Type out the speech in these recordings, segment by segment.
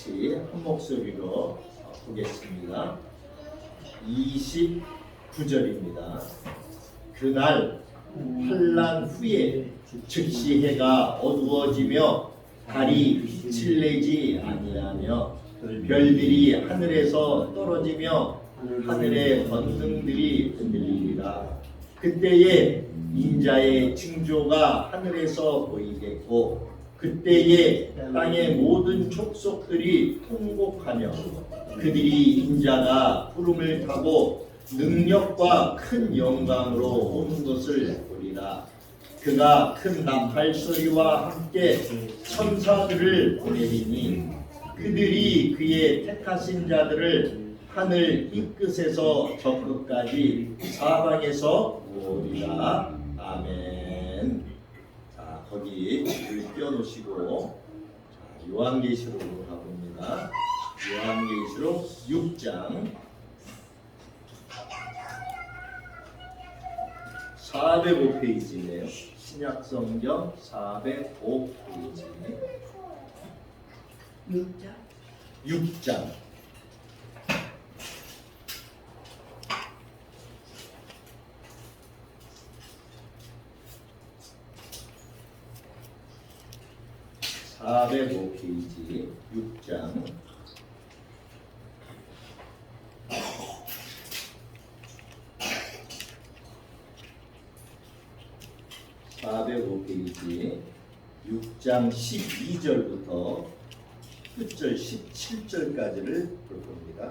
같이 한 목소리로 보겠습니다. 29절입니다. 그날 환란 후에 즉시 해가 어두워지며 달이 빛을 내지 아니하며 별들이 하늘에서 떨어지며 하늘의 권능들이 흔들리리라 그때에 인자의 징조가 하늘에서 보이겠고 그때에 땅의 모든 족속들이 통곡하며 그들이 인자가 구름을 타고 능력과 큰 영광으로 오는 것을 보리라 그가 큰 나팔 소리와 함께 천사들을 보내리니 그들이 그의 택하신 자들을 하늘 이 끝에서 저 끝까지 사방에서 모으리라 아멘. 자 거기 줄 띄워놓으시고 자, 요한계시록으로 가봅니다. 요한계시록 6장 405페이지네요. 신약성경 405페이지 6장 6장 (405) 페이지 (6장) (405) 페이지 (6장) (12절부터) 끝절 17절까지를 볼 겁니다.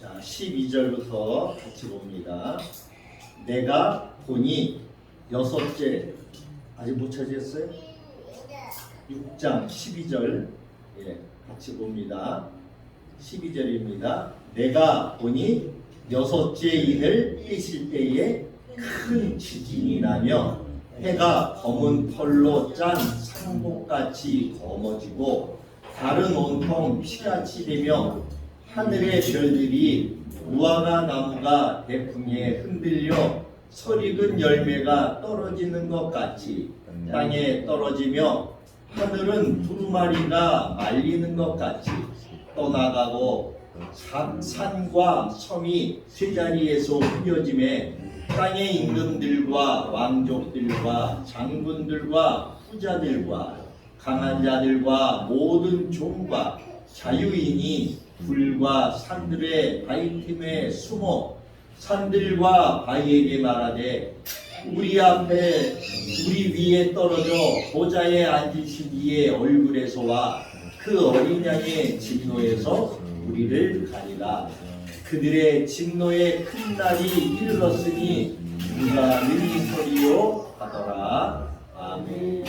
자, 12절부터 같이 봅니다. 내가 보니 여섯째 아직 못 찾으셨어요? 6장 12절 예, 같이 봅니다. 12절입니다. 내가 보니 여섯째 인을 떼실 때에 큰 지진이 나며 해가 검은 털로 짠 상복같이 검어지고 달은 온통 피같이 되며 하늘의 별들이 무화과 나무가 대풍에 흔들려 설익은 열매가 떨어지는 것 같이 땅에 떨어지며 하늘은 두루마리가 말리는 것 같이 떠나가고 산- 산과 섬이 제자리에서 휘어짐에 땅의 임금들과 왕족들과 장군들과 부자들과 강한 자들과 모든 종과 자유인이 불과 산들의 바위 틈에 숨어 산들과 바위에게 말하되 우리 앞에 우리 위에 떨어져 보좌에 앉으신 이의 얼굴에서와 그 어린 양의 진노에서 우리를 가리라. 그들의 진노의 큰 날이 이르렀으니 누가 능히 서리요 하더라. 아멘